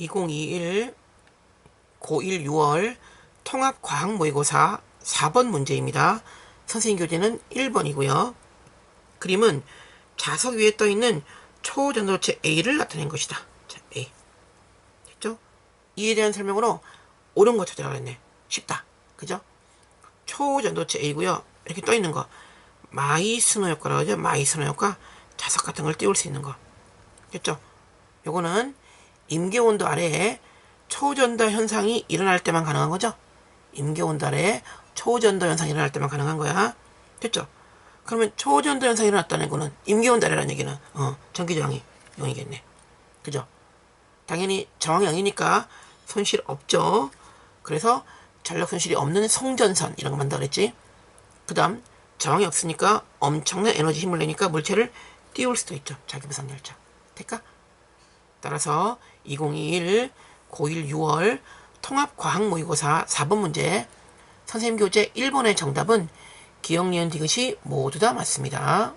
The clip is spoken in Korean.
2021 고1 6월 통합과학 모의고사 4번 문제입니다. 선생님 교재는 1번이고요. 그림은 자석 위에 떠 있는 초전도체 A를 나타낸 것이다. 자, A. 됐죠? 이에 대한 설명으로 옳은 거 찾으라 그랬네. 쉽다. 그죠? 초전도체 A고요. 이렇게 떠 있는 거. 마이스노 효과라고 하죠. 마이스노 효과. 자석 같은 걸 띄울 수 있는 거. 됐죠? 요거는 임계온도 아래에 초전도 현상이 일어날 때만 가능한 거죠? 임계온도 아래에 초전도 현상이 일어날 때만 가능한 거야. 됐죠? 그러면 초전도 현상이 일어났다는 거는 임계온도 아래라는 얘기는 어, 전기저항이 0이겠네. 그죠? 당연히 저항이 0이니까 손실 없죠. 그래서 전력 손실이 없는 송전선 이런 거 만든다 그랬지. 그 다음 저항이 없으니까 엄청난 에너지 힘을 내니까 물체를 띄울 수도 있죠. 자기부상 열차. 될까? 따라서 2021 고1 6월 통합과학 모의고사 4번 문제 선생님 교재 1번의 정답은 기억, 니은, 디귿이 모두 다 맞습니다.